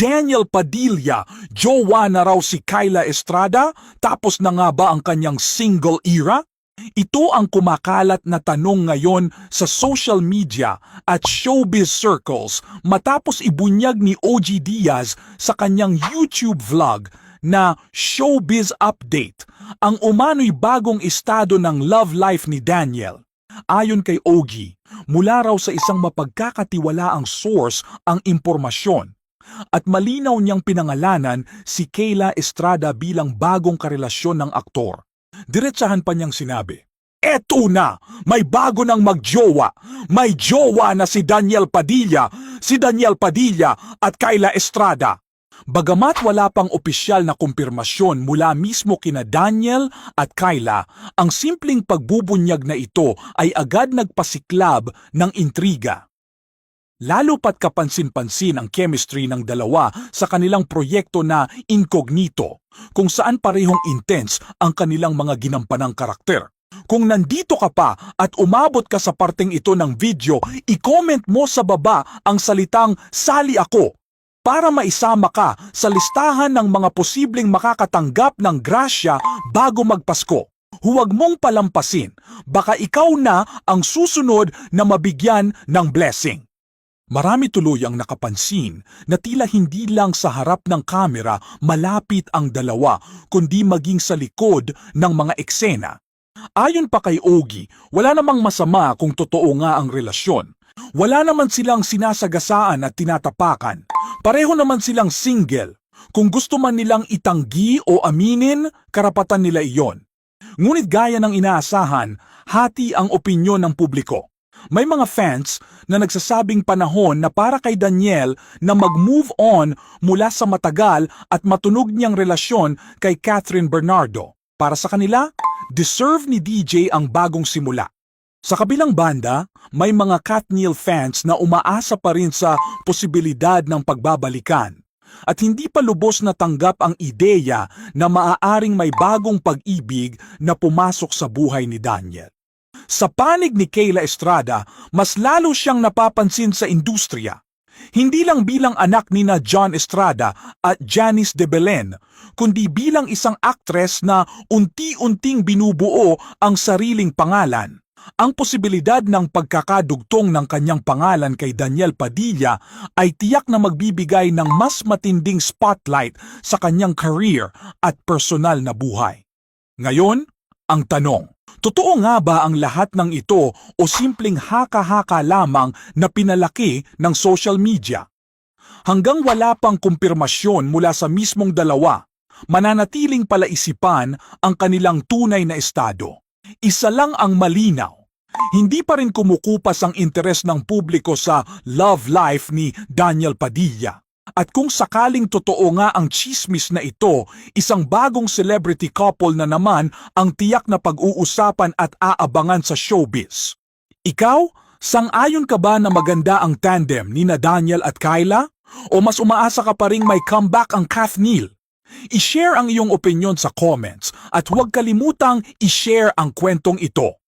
Daniel Padilla, jowa na raw si Kyla Estrada, tapos na nga ba ang kanyang single era? Ito ang kumakalat na tanong ngayon sa social media at showbiz circles matapos ibunyag ni OG Diaz sa kanyang YouTube vlog na Showbiz Update, ang umano'y bagong estado ng love life ni Daniel. Ayon kay Ogie, mula raw sa isang mapagkakatiwalaang source ang impormasyon at malinaw niyang pinangalanan si Kayla Estrada bilang bagong karelasyon ng aktor. Diretsahan pa niyang sinabi, Eto na! May bago nang magjowa! May jowa na si Daniel Padilla, si Daniel Padilla at Kayla Estrada. Bagamat wala pang opisyal na kumpirmasyon mula mismo kina Daniel at Kyla, ang simpleng pagbubunyag na ito ay agad nagpasiklab ng intriga. Lalo pat kapansin-pansin ang chemistry ng dalawa sa kanilang proyekto na Incognito, kung saan parehong intense ang kanilang mga ginampanang karakter. Kung nandito ka pa at umabot ka sa parteng ito ng video, i-comment mo sa baba ang salitang Sali ako para maisama ka sa listahan ng mga posibleng makakatanggap ng grasya bago magpasko. Huwag mong palampasin, baka ikaw na ang susunod na mabigyan ng blessing. Marami tuloy ang nakapansin na tila hindi lang sa harap ng kamera malapit ang dalawa kundi maging sa likod ng mga eksena. Ayon pa kay Ogie, wala namang masama kung totoo nga ang relasyon. Wala naman silang sinasagasaan at tinatapakan. Pareho naman silang single. Kung gusto man nilang itanggi o aminin, karapatan nila iyon. Ngunit gaya ng inaasahan, hati ang opinyon ng publiko. May mga fans na nagsasabing panahon na para kay Daniel na mag-move on mula sa matagal at matunog niyang relasyon kay Catherine Bernardo. Para sa kanila, deserve ni DJ ang bagong simula. Sa kabilang banda, may mga Katniel fans na umaasa pa rin sa posibilidad ng pagbabalikan at hindi pa lubos na tanggap ang ideya na maaaring may bagong pag-ibig na pumasok sa buhay ni Daniel. Sa panig ni Kayla Estrada, mas lalo siyang napapansin sa industriya. Hindi lang bilang anak ni na John Estrada at Janice de Belen, kundi bilang isang aktres na unti-unting binubuo ang sariling pangalan. Ang posibilidad ng pagkakadugtong ng kanyang pangalan kay Daniel Padilla ay tiyak na magbibigay ng mas matinding spotlight sa kanyang career at personal na buhay. Ngayon, ang tanong, totoo nga ba ang lahat ng ito o simpleng haka-haka lamang na pinalaki ng social media? Hanggang wala pang kumpirmasyon mula sa mismong dalawa, mananatiling palaisipan ang kanilang tunay na estado. Isa lang ang malinaw. Hindi pa rin kumukupas ang interes ng publiko sa love life ni Daniel Padilla. At kung sakaling totoo nga ang chismis na ito, isang bagong celebrity couple na naman ang tiyak na pag-uusapan at aabangan sa showbiz. Ikaw, sang-ayon ka ba na maganda ang tandem ni na Daniel at Kyla? O mas umaasa ka pa ring may comeback ang Kath Neal? I-share ang iyong opinion sa comments at huwag kalimutang i-share ang kwentong ito.